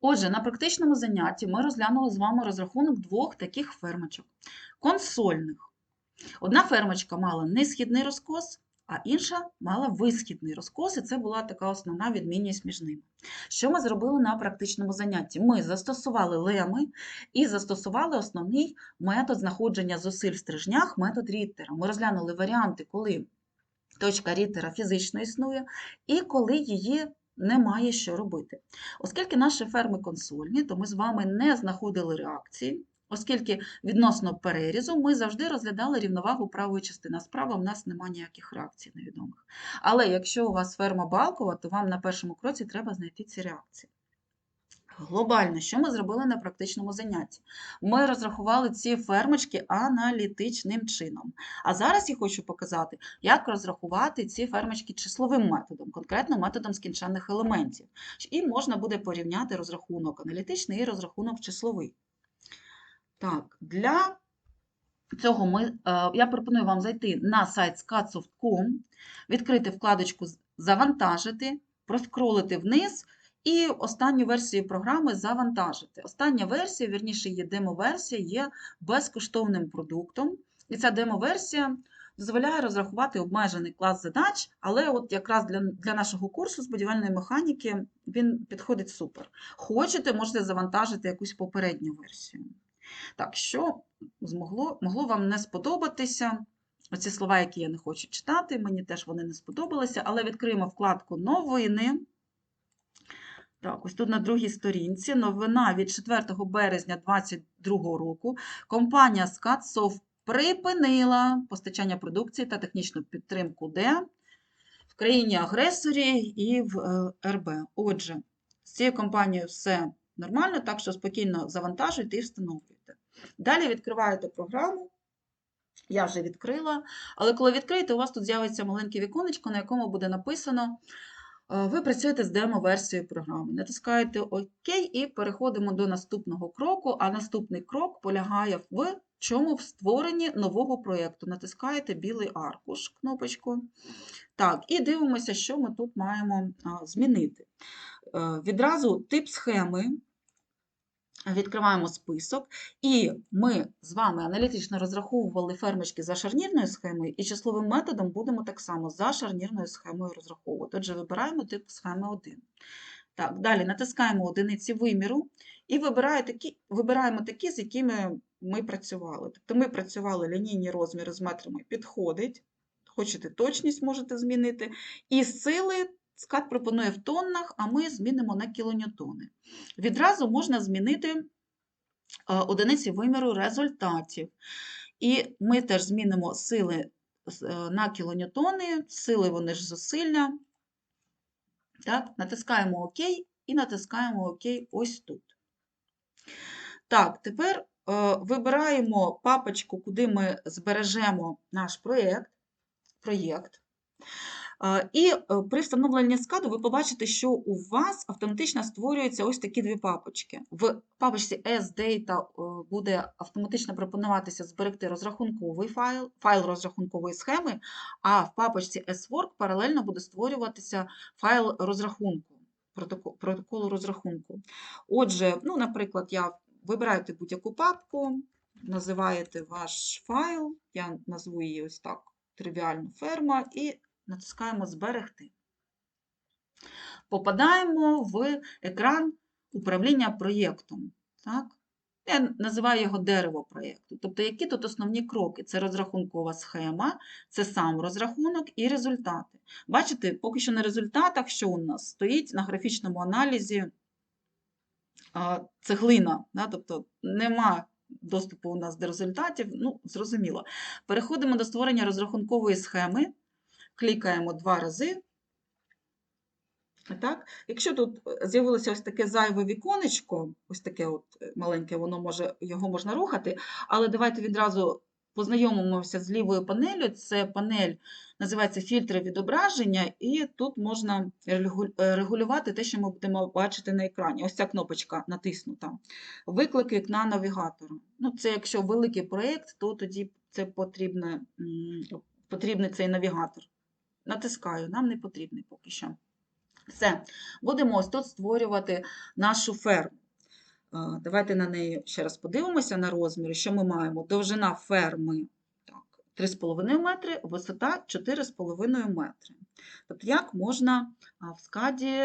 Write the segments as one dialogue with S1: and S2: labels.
S1: Отже, на практичному занятті ми розглянули з вами розрахунок двох таких фермочок консольних. Одна фермочка мала несхідний розкос, а інша мала висхідний розкос, і це була така основна відмінність між ними. Що ми зробили на практичному занятті? Ми застосували леми і застосували основний метод знаходження зусиль в стрижнях, метод Ріттера. Ми розглянули варіанти, коли точка Ріттера фізично існує, і коли її немає що робити. Оскільки наші ферми консольні, то ми з вами не знаходили реакції, оскільки відносно перерізу ми завжди розглядали рівновагу правої частини. Справа в нас немає ніяких реакцій невідомих. Але якщо у вас ферма балкова, то вам на першому кроці треба знайти ці реакції. Глобально, що ми зробили на практичному занятті? Ми розрахували ці фермочки аналітичним чином. А зараз я хочу показати, як розрахувати ці фермочки числовим методом, конкретно методом скінченних елементів. І можна буде порівняти розрахунок аналітичний і розрахунок числовий. Так, для цього ми, е, я пропоную вам зайти на сайт scatsoft.com, відкрити вкладочку Завантажити, проскролити вниз. І останню версію програми завантажити. Остання версія, вірніше, є демо-версія, є безкоштовним продуктом. І ця демо-версія дозволяє розрахувати обмежений клас задач, але от якраз для для нашого курсу з будівельної механіки він підходить супер. Хочете, можете завантажити якусь попередню версію. Так, що змогло, могло вам не сподобатися? Оці слова, які я не хочу читати, мені теж вони не сподобалися, але відкриємо вкладку Новини. Так, ось тут на другій сторінці новина від 4 березня 2022 року. Компанія SCATSOFT припинила постачання продукції та технічну підтримку де в країні-агресорі і в е, РБ. Отже, з цією компанією все нормально, так що спокійно завантажуйте і встановлюйте. Далі відкриваєте програму. Я вже відкрила, але коли відкриєте, у вас тут з'явиться маленьке віконечко, на якому буде написано. Ви працюєте з демо-версією програми. Натискаєте ОК і переходимо до наступного кроку. А наступний крок полягає в чому в створенні нового проєкту. Натискаєте білий аркуш, кнопочку. Так, і дивимося, що ми тут маємо змінити. Е, відразу тип схеми Відкриваємо список, і ми з вами аналітично розраховували фермочки за шарнірною схемою, і числовим методом будемо так само за шарнірною схемою розраховувати. Отже, вибираємо тип схеми 1. Так, Далі натискаємо одиниці виміру і вибираємо такі, з якими ми працювали. Тобто ми працювали лінійні розміри з метрами підходить, хочете точність можете змінити, і сили Скат пропонує в тоннах, а ми змінимо на кілоньютони. Відразу можна змінити е, одиниці виміру результатів. І ми теж змінимо сили е, на кілоньютони, сили вони ж зусилля. Так, Натискаємо ОК і натискаємо ОК ось тут. Так, тепер е, вибираємо папочку, куди ми збережемо наш проєкт. проєкт. І е, при встановленні скаду ви побачите, що у вас автоматично створюються ось такі дві папочки. В папочці S-Data е, буде автоматично пропонуватися зберегти розрахунковий файл, файл розрахункової схеми, а в папочці S-Work паралельно буде створюватися файл розрахунку, протоколу розрахунку. Отже, ну, наприклад, я вибираєте будь-яку папку, називаєте ваш файл, я назву її ось так. Тривіальна ферма, і натискаємо Зберегти. Попадаємо в екран управління проєктом. Так? Я називаю його дерево проєкту. Тобто, які тут основні кроки? Це розрахункова схема, це сам розрахунок і результати. Бачите, поки що на результатах, що у нас стоїть на графічному аналізі цеглина, да? тобто нема доступу у нас до результатів, ну, зрозуміло. Переходимо до створення розрахункової схеми клікаємо два рази. Так? Якщо тут з'явилося ось таке зайве віконечко, ось таке от маленьке, воно може, його можна рухати, але давайте відразу познайомимося з лівою панелью. Це панель називається фільтри відображення, і тут можна регулювати те, що ми будемо бачити на екрані. Ось ця кнопочка натиснута. Виклики вікна навігатора. Ну, Це якщо великий проєкт, то тоді це потрібне, потрібний цей навігатор. Натискаю, нам не потрібний поки що. Все, будемо ось тут створювати нашу ферму. Давайте на неї ще раз подивимося на розміри. Що ми маємо? Довжина ферми 3,5 метри, висота 4,5 метри. Тобто, як можна в скаді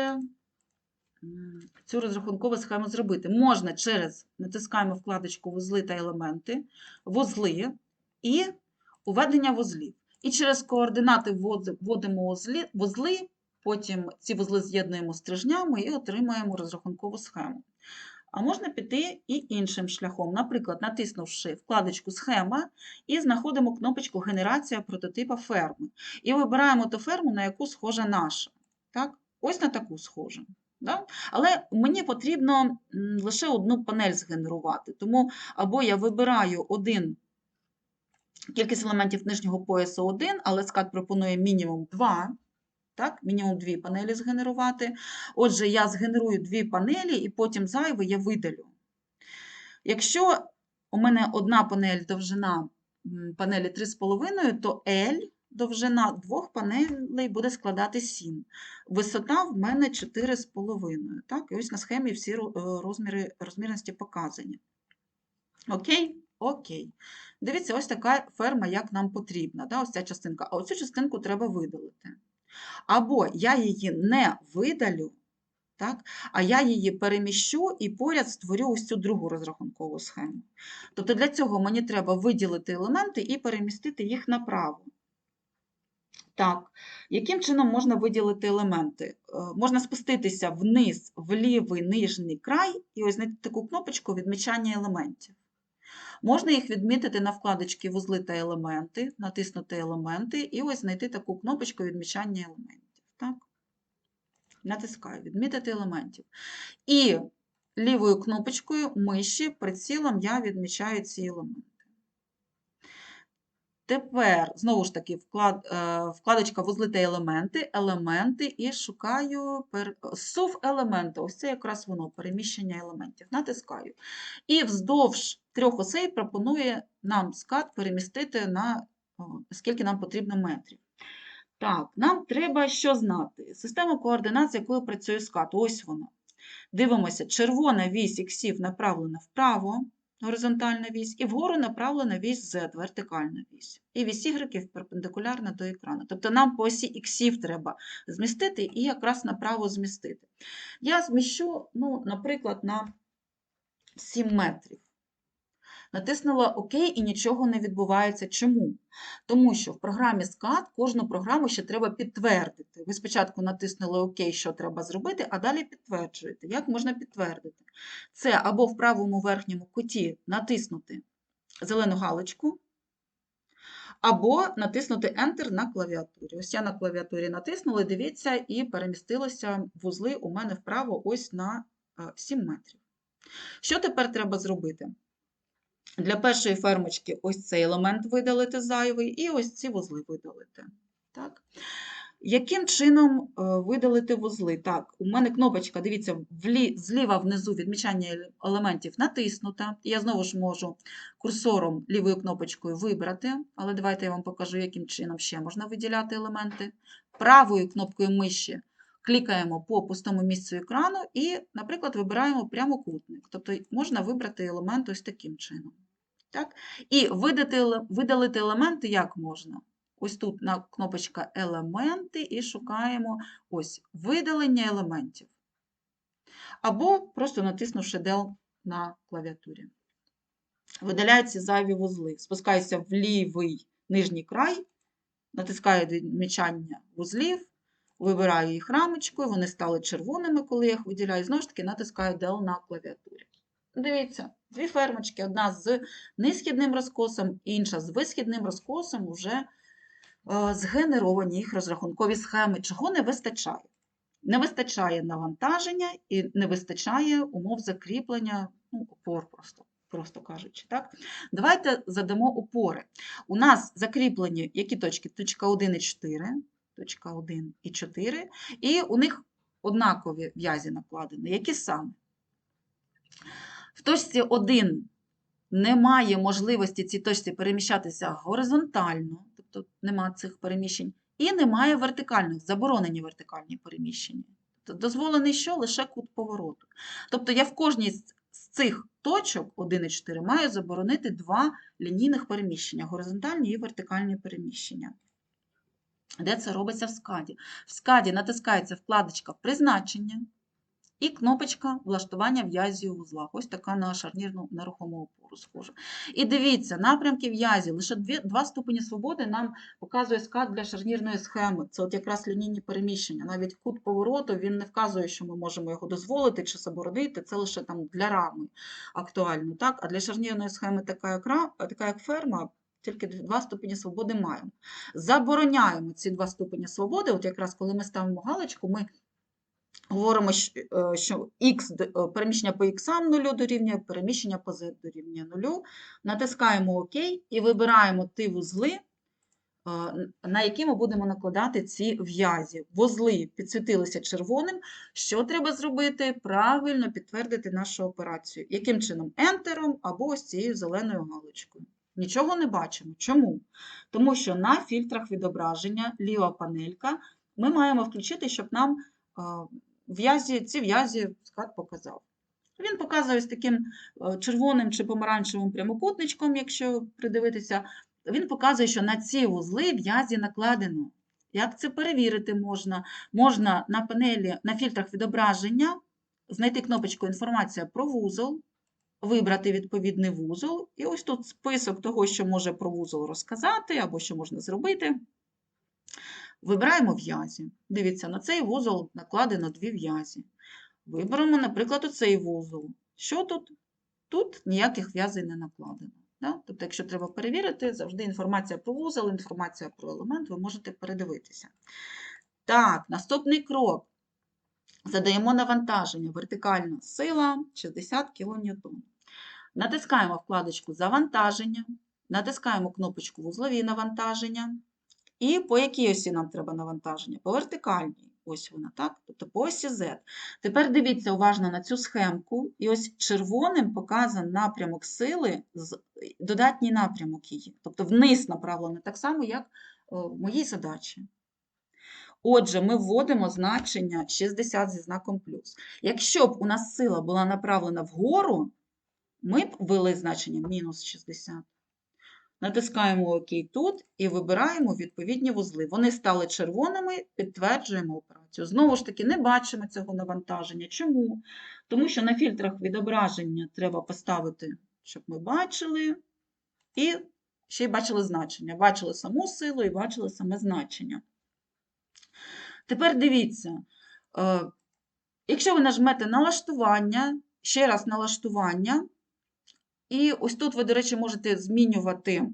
S1: цю розрахункову схему зробити? Можна через натискаємо вкладочку вузли та елементи, вузли і уведення вузлів. І через координати вводимо вузли, потім ці вузли з'єднуємо стрижнями і отримаємо розрахункову схему. А можна піти і іншим шляхом. Наприклад, натиснувши вкладочку Схема і знаходимо кнопочку Генерація прототипа ферми. І вибираємо ту ферму, на яку схожа наша. Так? Ось на таку схожа. Да? Але мені потрібно лише одну панель згенерувати. Тому або я вибираю один кількість елементів нижнього поясу 1, але скат пропонує мінімум 2. Так, мінімум дві панелі згенерувати. Отже, я згенерую дві панелі і потім зайве я видалю. Якщо у мене одна панель довжина панелі 3,5, то L довжина двох панелей буде складати 7. Висота в мене 4,5. Так, і ось на схемі всі розміри розмірності показані. Окей? Окей. Дивіться, ось така ферма, як нам потрібна. Да? Ось ця частинка. А оцю частинку треба видалити. Або я її не видалю, так? а я її переміщу і поряд створю ось цю другу розрахункову схему. Тобто для цього мені треба виділити елементи і перемістити їх направо. Так, яким чином можна виділити елементи? Е, Можна спуститися вниз в лівий нижній край і ось знайти таку кнопочку відмічання елементів. Можна їх відмітити на вкладочці вузли та елементи, натиснути елементи і ось знайти таку кнопочку відмічання елементів. Так? Натискаю відмітити елементів. І лівою кнопочкою миші прицілом я відмічаю ці елементи. Тепер, знову ж таки, вклад, е, вкладочка вузли та елементи, елементи і шукаю пер... сув елемента. Ось це якраз воно, переміщення елементів. Натискаю. І вздовж трьох осей пропонує нам скат перемістити на скільки нам потрібно метрів. Так, нам треба що знати? Система координат, з якою працює скат. Ось вона. Дивимося, червона вісь іксів направлена вправо, горизонтальна вісь, і вгору направлена вісь Z, вертикальна вісь. І вісь Y перпендикулярна до екрану. Тобто нам по осі X треба змістити і якраз направо змістити. Я зміщу, ну, наприклад, на 7 метрів. Натиснула ОК і нічого не відбувається. Чому? Тому що в програмі SCAD кожну програму ще треба підтвердити. Ви спочатку натиснули ОК, що треба зробити, а далі підтверджуєте. Як можна підтвердити? Це або в правому верхньому куті натиснути зелену галочку, або натиснути Enter на клавіатурі. Ось я на клавіатурі натиснула, дивіться, і перемістилися вузли у мене вправо ось на е, 7 метрів. Що тепер треба зробити? Для першої фермочки ось цей елемент видалити зайвий, і ось ці вузли видалити. Так? Яким чином е, видалити вузли? Так, у мене кнопочка, дивіться, влі, зліва внизу відмічання елементів натиснута. Я знову ж можу курсором лівою кнопочкою вибрати, але давайте я вам покажу, яким чином ще можна виділяти елементи. Правою кнопкою миші клікаємо по пустому місцю екрану і, наприклад, вибираємо прямокутник. Тобто можна вибрати елемент ось таким чином. Так? І видати, видалити елементи як можна? Ось тут на кнопочка Елементи і шукаємо ось видалення елементів. Або просто натиснувши Del на клавіатурі. Видаляються зайві вузли. Спускаюся в лівий нижній край, натискаю відмічання вузлів, вибираю їх рамочкою, вони стали червоними, коли я їх виділяю. Знову ж таки, натискаю Del на клавіатурі. Дивіться, дві фермочки, одна з низхідним розкосом, інша з висхідним розкосом, вже е, згенеровані їх розрахункові схеми. Чого не вистачає? Не вистачає навантаження і не вистачає умов закріплення, ну, опор просто, просто кажучи. Так? Давайте задамо опори. У нас закріплені які точки? Точка 1 і 4, точка 1 і 4, і у них однакові в'язі накладені. Які саме? В точці 1 немає можливості цій точці переміщатися горизонтально, тобто нема цих переміщень, і немає вертикальних, заборонені вертикальні переміщення. Т- Дозволений що? Лише кут повороту. Тобто я в кожній з цих точок 1 і 4 маю заборонити два лінійних переміщення, горизонтальні і вертикальні переміщення. Де це робиться в скаді? В скаді натискається вкладочка Призначення і кнопочка влаштування в'язі у вузлах. Ось така на шарнірну нерухому опору схожа. І дивіться, напрямки в'язі, лише два ступені свободи нам показує скат для шарнірної схеми. Це от якраз лінійні переміщення. Навіть кут повороту він не вказує, що ми можемо його дозволити чи заборонити. Це лише там для рами актуально. Так? А для шарнірної схеми така як, така як ферма. Тільки два ступені свободи маємо. Забороняємо ці два ступені свободи. От якраз коли ми ставимо галочку, ми говоримо, е, що X, е, переміщення по X 0 дорівнює, переміщення по Z дорівнює 0. Натискаємо ОК і вибираємо ті вузли, е, на які ми будемо накладати ці в'язі. Вузли підсвітилися червоним. Що треба зробити? Правильно підтвердити нашу операцію. Яким чином? Ентером або ось цією зеленою галочкою. Нічого не бачимо. Чому? Тому що на фільтрах відображення ліва панелька ми маємо включити, щоб нам в'язі, ці в'язі склад показав. Він показує з таким е, червоним чи помаранчевим прямокутничком, якщо придивитися, він показує, що на ці вузли в'язі накладено. Як це перевірити можна? Можна на панелі, на фільтрах відображення знайти кнопочку Інформація про вузол, вибрати відповідний вузол, і ось тут список того, що може про вузол розказати або що можна зробити. Вибираємо в'язі. Дивіться, на цей вузол накладено дві в'язі. Виберемо, наприклад, оцей вузол. Що тут? Тут ніяких в'язей не накладено. Да? Тобто, якщо треба перевірити, завжди інформація про вузол, інформація про елемент, ви можете передивитися. Так, наступний крок. Задаємо навантаження. Вертикальна сила 60 кН. Натискаємо вкладочку Завантаження, натискаємо кнопочку Вузлові навантаження. І по якій осі нам треба навантаження? По вертикальній. Ось вона, так? Тобто по осі Z. Тепер дивіться уважно на цю схемку. І ось червоним показан напрямок сили, додатній напрямок її. Тобто вниз направлений, так само, як е, в моїй задачі. Отже, ми вводимо значення 60 зі знаком плюс. Якщо б у нас сила була направлена вгору, ми ввели значення мінус 60. Натискаємо ОК тут і вибираємо відповідні вузли. Вони стали червоними, підтверджуємо операцію. Знову ж таки, не бачимо цього навантаження. Чому? Тому що на фільтрах відображення треба поставити, щоб ми бачили, і ще й бачили значення. Бачили саму силу і бачили саме значення. Тепер дивіться, е, якщо ви нажмете налаштування, ще раз налаштування, і ось тут ви, до речі, можете змінювати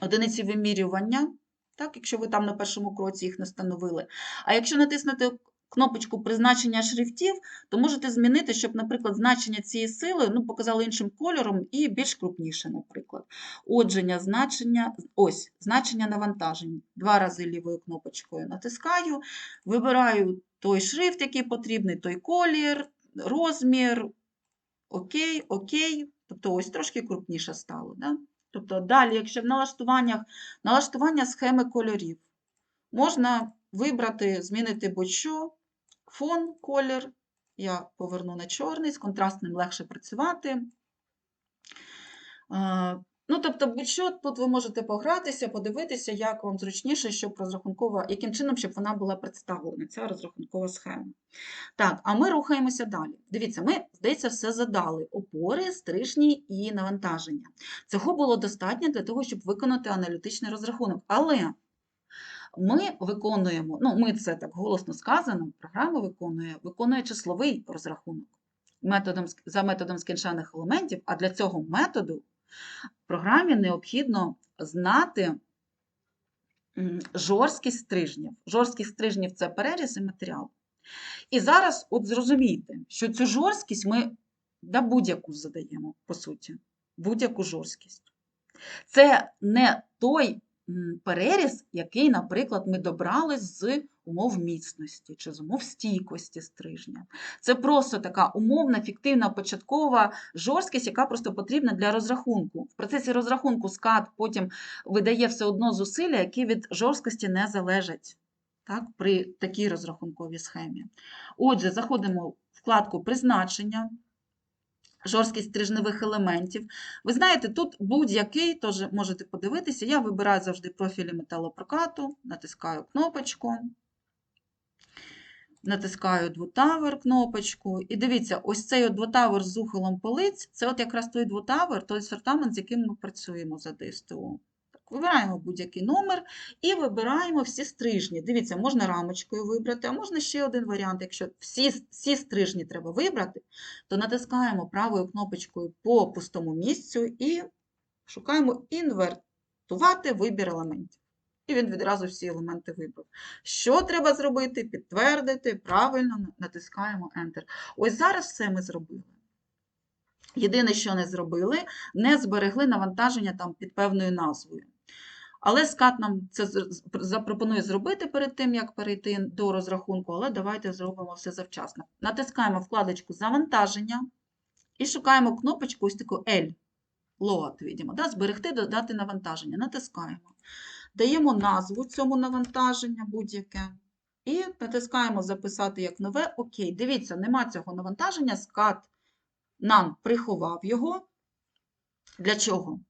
S1: одиниці вимірювання, так, якщо ви там на першому кроці їх не встановили. А якщо натиснути кнопочку призначення шрифтів, то можете змінити, щоб, наприклад, значення цієї сили ну, показало іншим кольором і більш крупніше, наприклад. Отже, значення, ось, значення навантажень. Два рази лівою кнопочкою натискаю, вибираю той шрифт, який потрібний, той колір, розмір, окей, окей. Тобто ось трошки крупніше стало. Да? Тобто далі, якщо в налаштуваннях, налаштування схеми кольорів, можна вибрати, змінити будь-що, фон, колір, я поверну на чорний, з контрастним легше працювати. Ну, тобто, будь-що тут ви можете погратися, подивитися, як вам зручніше, щоб розрахункова, яким чином, щоб вона була представлена, ця розрахункова схема. Так, а ми рухаємося далі. Дивіться, ми, здається, все задали: опори, стрижні і навантаження. Цього було достатньо для того, щоб виконати аналітичний розрахунок. Але ми виконуємо, ну, ми це так голосно сказано, програма виконує, виконує числовий розрахунок методом, за методом скінчених елементів, а для цього методу програмі необхідно знати жорсткість стрижнів. Жорсткість стрижнів це переріз і матеріал. І зараз от зрозумійте, що цю жорсткість ми да будь-яку задаємо, по суті, будь-яку жорсткість. Це не той переріз, який, наприклад, ми добрали з умов міцності чи з умов стійкості стрижня. Це просто така умовна, фіктивна, початкова жорсткість, яка просто потрібна для розрахунку. В процесі розрахунку скат потім видає все одно зусилля, які від жорсткості не залежать. так, при такій розрахунковій схемі. Отже, заходимо в вкладку призначення, жорсткість стрижневих елементів. Ви знаєте, тут будь-який, теж можете подивитися, я вибираю завжди профілі металопрокату, натискаю кнопочку, натискаю двотавер кнопочку. І дивіться, ось цей от двотавер з ухилом полиць, це от якраз той двотавер, той сортамент, з яким ми працюємо за ДСТУ. Вибираємо будь-який номер і вибираємо всі стрижні. Дивіться, можна рамочкою вибрати, а можна ще один варіант. Якщо всі, всі стрижні треба вибрати, то натискаємо правою кнопочкою по пустому місцю і шукаємо інвертувати вибір елементів. І він відразу всі елементи вибрав. Що треба зробити? Підтвердити, правильно натискаємо Enter. Ось зараз все ми зробили. Єдине, що не зробили, не зберегли навантаження там під певною назвою. Але скат нам це запропонує зробити перед тим, як перейти до розрахунку, але давайте зробимо все завчасно. Натискаємо вкладочку Завантаження і шукаємо кнопочку ось таку L. Load, видимо, да? зберегти, додати навантаження. Натискаємо. Даємо назву цьому навантаження будь-яке. І натискаємо Записати як нове. Окей, дивіться, нема цього навантаження, скат нам приховав його. Для чого?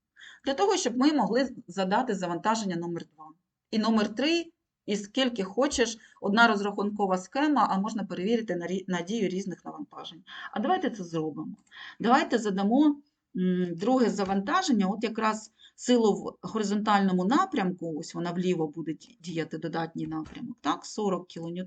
S1: Для того, щоб ми могли задати завантаження номер 2. І номер 3, і скільки хочеш, одна розрахункова схема, а можна перевірити на дію різних навантажень. А давайте це зробимо. Давайте задамо друге завантаження, от якраз силу в горизонтальному напрямку, ось вона вліво буде діяти додатній напрямок, так, 40 кН.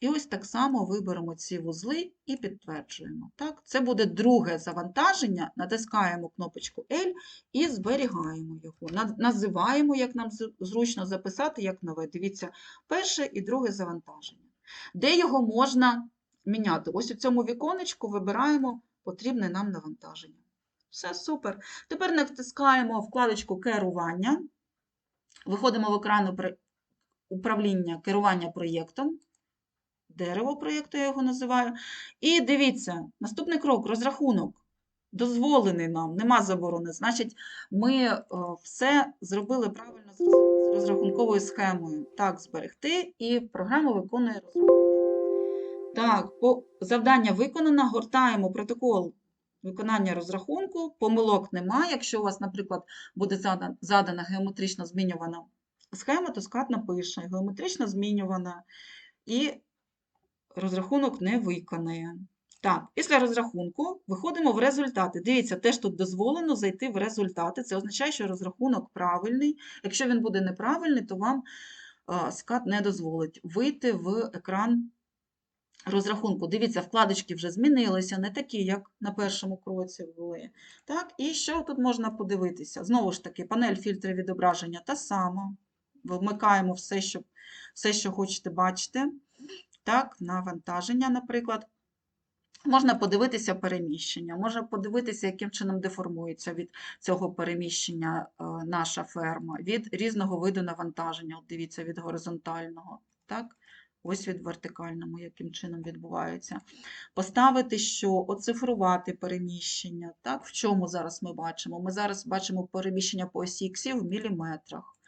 S1: І ось так само виберемо ці вузли і підтверджуємо. Так? Це буде друге завантаження, натискаємо кнопочку L і зберігаємо його. Називаємо, як нам зручно записати, як нове. Дивіться, перше і друге завантаження. Де його можна міняти? Ось у цьому віконечку вибираємо потрібне нам навантаження. Все супер. Тепер натискаємо вкладочку керування. Виходимо в екран управління керування проєктом. Дерево проєкту я його називаю. І дивіться, наступний крок розрахунок. Дозволений нам, нема заборони. Значить, ми е, все зробили правильно з розрахунковою схемою. Так, зберегти, і програма виконує розрахунок. Так, завдання виконано, гортаємо протокол виконання розрахунку, помилок немає. Якщо у вас, наприклад, буде задана, геометрично змінювана схема, то скат напише геометрично змінювана і розрахунок не виконає. Так, після розрахунку виходимо в результати. Дивіться, теж тут дозволено зайти в результати. Це означає, що розрахунок правильний. Якщо він буде неправильний, то вам скат не дозволить вийти в екран розрахунку. Дивіться, вкладочки вже змінилися, не такі, як на першому кроці були. Так, і що тут можна подивитися? Знову ж таки, панель фільтри відображення та сама. Вмикаємо все, що, все, що хочете бачити. Так, навантаження, наприклад. Можна подивитися переміщення, можна подивитися, яким чином деформується від цього переміщення е, наша ферма, від різного виду навантаження. От дивіться, від горизонтального, так? Ось від вертикального, яким чином відбувається. Поставити що? Оцифрувати переміщення. Так? В чому зараз ми бачимо? Ми зараз бачимо переміщення по осі іксів в міліметрах.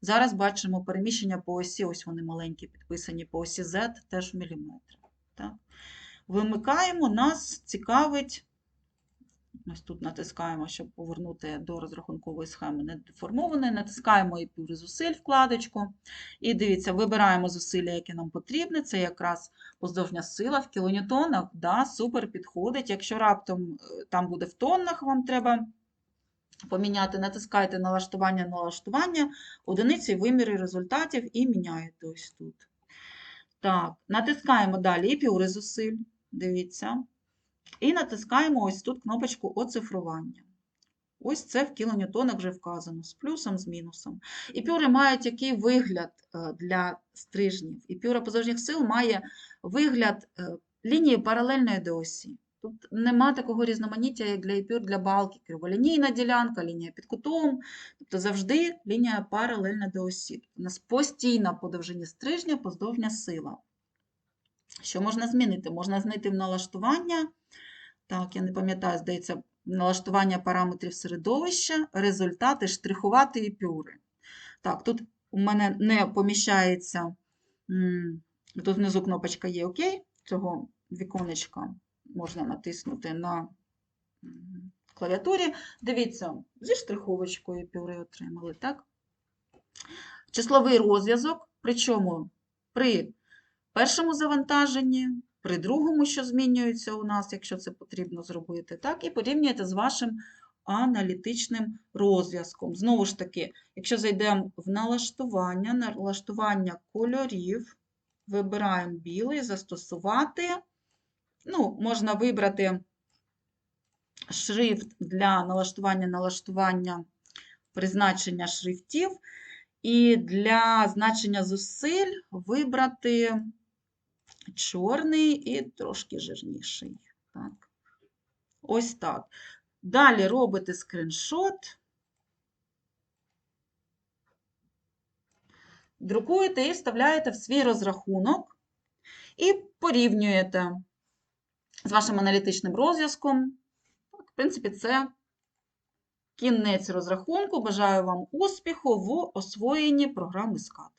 S1: Зараз бачимо переміщення по осі, ось вони маленькі, підписані по осі Z, теж в міліметрах. Так? Вимикаємо, нас цікавить, ось тут натискаємо, щоб повернути до розрахункової схеми недеформованої, натискаємо і пюри зусиль вкладочку. І дивіться, вибираємо зусилля, які нам потрібні. Це якраз поздовжня сила в кілоньютонах. Да, супер підходить. Якщо раптом е, там буде в тоннах, вам треба поміняти, натискайте налаштування, налаштування, одиниці виміри результатів і міняєте ось тут. Так, натискаємо далі і пюри зусиль, дивіться. І натискаємо ось тут кнопочку оцифрування. Ось це в кілоньютонах вже вказано, з плюсом, з мінусом. І пюри мають який вигляд е, для стрижнів. І пюра позовжніх сил має вигляд е, лінії паралельної до осі. Тут нема такого різноманіття, як для епюр для балки. Криволінійна ділянка, лінія під кутом. Тобто завжди лінія паралельна до осі. У нас постійна по довжині стрижня поздовжня сила. Що можна змінити? Можна знайти в налаштування. Так, я не пам'ятаю, здається, налаштування параметрів середовища, результати, штрихувати епюри. Так, тут у мене не поміщається Тут внизу кнопочка є ОК. Цього віконечка можна натиснути на клавіатурі. Дивіться, зі штриховочкою пюре отримали, так? Числовий розв'язок, причому при першому завантаженні, при другому, що змінюється у нас, якщо це потрібно зробити, так, і порівнюєте з вашим аналітичним розв'язком. Знову ж таки, якщо зайдемо в налаштування, налаштування кольорів, вибираємо білий, застосувати. Ну, можна вибрати шрифт для налаштування налаштування призначення шрифтів. І для значення зусиль вибрати чорний і трошки жирніший. Так. Ось так. Далі робите скріншот, друкуєте і вставляєте в свій розрахунок і порівнюєте з вашим аналітичним розв'язком. В принципі, це кінець розрахунку. Бажаю вам успіху в освоєнні програми SCAD.